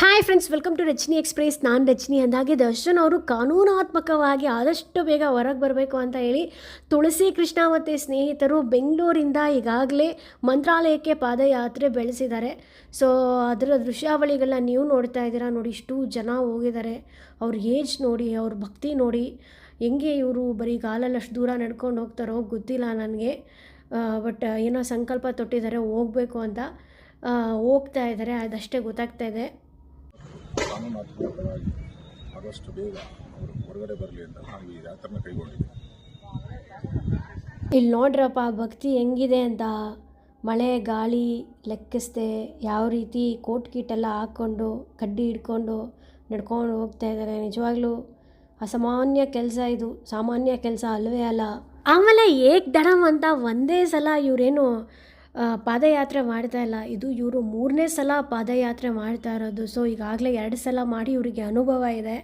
Hi friends welcome to Rachani express ನಾನು ರಚನಿ ಅಂದಾಗೆ ದರ್ಶನ್ ಅವರು ಕಾನೂನಾತ್ಮಕವಾಗಿ ಆದಷ್ಟು ಬೇಗ ಹೊರಗೆ ಬರಬೇಕು ಅಂತ ಹೇಳಿ ತುಳಸಿ ಕೃಷ್ಣ ಮತ್ತು ಸ್ನೇಹಿತರು ಬೆಂಗಳೂರಿಂದ ಈಗಾಗಲೇ ಮಂತ್ರಾಲಯಕ್ಕೆ ಪಾದಯಾತ್ರೆ ಬೆಳೆಸಿದ್ದಾರೆ. ಸೊ ಅದರ ದೃಶ್ಯಾವಳಿಗಳನ್ನ ನೀವು ನೋಡ್ತಾ ಇದ್ದೀರಾ ನೋಡಿ, ಇಷ್ಟು ಜನ ಹೋಗಿದ್ದಾರೆ. ಅವ್ರ ಏಜ್ ನೋಡಿ, ಅವ್ರ ಭಕ್ತಿ ನೋಡಿ, ಹೆಂಗೆ ಇವರು ಬರೀ ಕಾಲಲ್ಲಿ ಅಷ್ಟು ದೂರ ನಡ್ಕೊಂಡು ಹೋಗ್ತಾರೋ ಗೊತ್ತಿಲ್ಲ ನನಗೆ. ಬಟ್ ಏನೋ ಸಂಕಲ್ಪ ತೊಟ್ಟಿದ್ದಾರೆ, ಹೋಗಬೇಕು ಅಂತ ಹೋಗ್ತಾ ಇದ್ದಾರೆ, ಅದಷ್ಟೇ ಗೊತ್ತಾಗ್ತಾ ಇದೆ. ಕಾನೂನಾತ್ಮಕವಾಗಿ ಆದಷ್ಟು ಬೇಗ ಅವರು ಹೊರಗಡೆ ಬರಲಿ ಅಂತ ನಾವು ಈ ಯಾತ್ರನ ಕೈಗೊಂಡಿದ್ದೀವಿ ಇಲ್ಲಿ ನೋಡ್ರಪ್ಪ ಭಕ್ತಿ ಹೆಂಗಿದೆ ಅಂತ. ಮಳೆ ಗಾಳಿ ಲೆಕ್ಕಿಸ್ದೆ ಯಾವ ರೀತಿ ಕೋಟ್ ಕೀಟೆಲ್ಲ ಹಾಕ್ಕೊಂಡು ಕಡ್ಡಿ ಹಿಡ್ಕೊಂಡು ನಡ್ಕೊಂಡು ಹೋಗ್ತಾ ಇದ್ದಾರೆ. ನಿಜವಾಗ್ಲೂ ಅಸಾಮಾನ್ಯ ಕೆಲಸ ಇದು. ಸಾಮಾನ್ಯ ಕೆಲಸ ಅಲ್ವೇ ಅಲ್ಲ. ಆಮೇಲೆ ಏಕ್ ದಡಮ್ ಅಂತ ಒಂದೇ ಸಲ ಇವರೇನು ಪಾದಯಾತ್ರೆ ಮಾಡ್ತಾ ಇಲ್ಲ. ಇದು ಇವರು ಮೂರನೇ ಸಲ ಪಾದಯಾತ್ರೆ ಮಾಡ್ತಾ ಇರೋದು. ಸೊ ಈಗಾಗಲೇ ಎರಡು ಸಲ ಮಾಡಿ ಇವರಿಗೆ ಅನುಭವ ಇದೆ.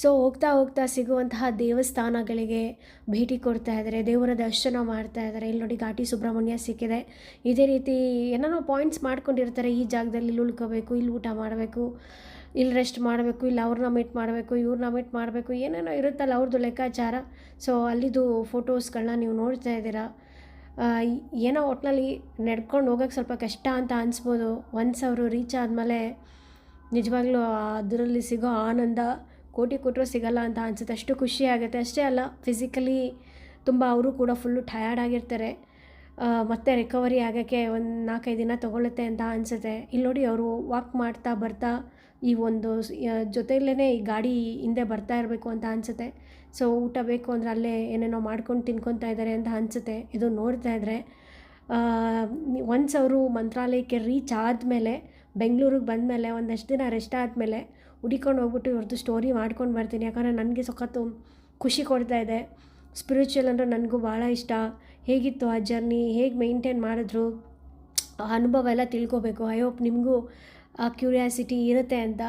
ಸೊ ಹೋಗ್ತಾ ಹೋಗ್ತಾ ಸಿಗುವಂತಹ ದೇವಸ್ಥಾನಗಳಿಗೆ ಭೇಟಿ ಕೊಡ್ತಾ ಇದ್ದಾರೆ. ದೇವರ ದರ್ಶನ ಮಾಡ್ತಾ ಇದ್ದಾರೆ. ಇಲ್ಲಿ ನೋಡಿ ಘಾಟಿ ಸುಬ್ರಹ್ಮಣ್ಯ ಸಿಕ್ಕಿದೆ. ಇದೇ ರೀತಿ ಏನೇನೋ ಪಾಯಿಂಟ್ಸ್ ಮಾಡ್ಕೊಂಡಿರ್ತಾರೆ. ಈ ಜಾಗದಲ್ಲಿ ಇಲ್ಲಿ ಉಳ್ಕೋಬೇಕು, ಇಲ್ಲಿ ಊಟ ಮಾಡಬೇಕು, ಇಲ್ಲಿ ರೆಸ್ಟ್ ಮಾಡಬೇಕು, ಇಲ್ಲಿ ಅವ್ರನ್ನ ಮೀಟ್ ಮಾಡಬೇಕು, ಇವ್ರನ್ನ ಮೀಟ್ ಮಾಡಬೇಕು. ಏನೇನೋ ಇರುತ್ತಲ್ಲ ಅವ್ರದ್ದು ಲೆಕ್ಕಾಚಾರ. ಸೊ ಅಲ್ಲಿದು ಫೋಟೋಸ್ಗಳನ್ನ ನೀವು ನೋಡ್ತಾ ಇದ್ದೀರಾ? ಏನೋ ಒಟ್ಟಿನಲ್ಲಿ ನಡ್ಕೊಂಡು ಹೋಗೋಕ್ಕೆ ಸ್ವಲ್ಪ ಕಷ್ಟ ಅಂತ ಅನಿಸ್ಬೋದು. ಒನ್ಸ್ ಅವರು ರೀಚ್ ಆದಮೇಲೆ ನಿಜವಾಗ್ಲೂ ಅದರಲ್ಲಿ ಸಿಗೋ ಆನಂದ ಕೋಟಿ ಕೊಟ್ಟರು ಸಿಗಲ್ಲ ಅಂತ ಅನಿಸುತ್ತೆ. ಅಷ್ಟು ಖುಷಿ ಆಗುತ್ತೆ. ಅಷ್ಟೇ ಅಲ್ಲ ಫಿಸಿಕಲಿ ತುಂಬ ಅವರು ಕೂಡ ಫುಲ್ಲು ಟಯರ್ಡ್ ಆಗಿರ್ತಾರೆ. ಮತ್ತೆ ರಿಕವರಿ ಆಗೋಕ್ಕೆ ಒಂದು ನಾಲ್ಕೈದು ದಿನ ತೊಗೊಳುತ್ತೆ ಅಂತ ಅನಿಸುತ್ತೆ. ಇಲ್ಲಿ ನೋಡಿ ಅವರು ವಾಕ್ ಮಾಡ್ತಾ ಬರ್ತಾ ಈ ಒಂದು ಜೊತೆಯಲ್ಲೇ ಈ ಗಾಡಿ ಹಿಂದೆ ಬರ್ತಾ ಇರಬೇಕು ಅಂತ ಅನಿಸುತ್ತೆ. ಸೊ ಊಟ ಬೇಕು ಅಂದರೆ ಅಲ್ಲೇ ಏನೇನೋ ಮಾಡ್ಕೊಂಡು ತಿನ್ಕೊತಾ ಇದ್ದಾರೆ ಅಂತ ಅನಿಸುತ್ತೆ. ಇದು ನೋಡ್ತಾ ಇದ್ದರೆ ಒನ್ಸ್ ಅವರು ಮಂತ್ರಾಲಯಕ್ಕೆ ರೀಚ್ ಆದಮೇಲೆ, ಬೆಂಗಳೂರಿಗೆ ಬಂದಮೇಲೆ ಒಂದಷ್ಟು ದಿನ ರೆಸ್ಟ್ ಆದಮೇಲೆ ಹುಡಿಕೊಂಡು ಹೋಗ್ಬಿಟ್ಟು ಇವ್ರದ್ದು ಸ್ಟೋರಿ ಮಾಡ್ಕೊಂಡು ಬರ್ತೀನಿ. ಯಾಕಂದರೆ ನನಗೆ ಸಖತ್ತು ಖುಷಿ ಕೊಡ್ತಾ ಇದೆ. ಸ್ಪಿರಿಚುವಲ್ ಅಂದರೆ ನನಗೂ ಭಾಳ ಇಷ್ಟ. ಹೇಗಿತ್ತು ಆ ಜರ್ನಿ ಹೇಗೆ ಮೇಂಟೈನ್ ಮಾಡಿದ್ರು? ಅನುಭವ ಎಲ್ಲ ತಿಳ್ಕೊಬೇಕು. ಐ ಹೋಪ್ ನಿಮಗೂ ಆ ಕ್ಯೂರಿಯಾಸಿಟಿ ಇರುತ್ತೆ ಅಂತ.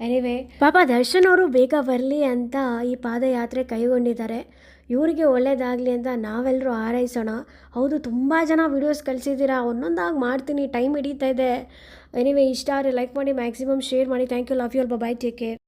ಎನಿವೆ ಪಾಪ ದರ್ಶನ್ ಅವರು ಬೇಗ ಬರಲಿ ಅಂತ ಈ ಪಾದಯಾತ್ರೆ ಕೈಗೊಂಡಿದ್ದಾರೆ. ಇವರಿಗೆ ಒಳ್ಳೇದಾಗಲಿ ಅಂತ ನಾವೆಲ್ಲರೂ ಹಾರೈಸೋಣ. ಹೌದು, ತುಂಬ ಜನ ವೀಡಿಯೋಸ್ ಕಳಿಸಿದ್ದೀರಾ? ಒಂದೊಂದಾಗಿ ಮಾಡ್ತೀನಿ. ಟೈಮ್ ಹಿಡಿತಾ ಇದೆ. ಎನಿವೆ ಇಷ್ಟ ಆದರೆ ಲೈಕ್ ಮಾಡಿ ಮ್ಯಾಕ್ಸಿಮಮ್ ಶೇರ್ ಮಾಡಿ. Thank you love you all bye take care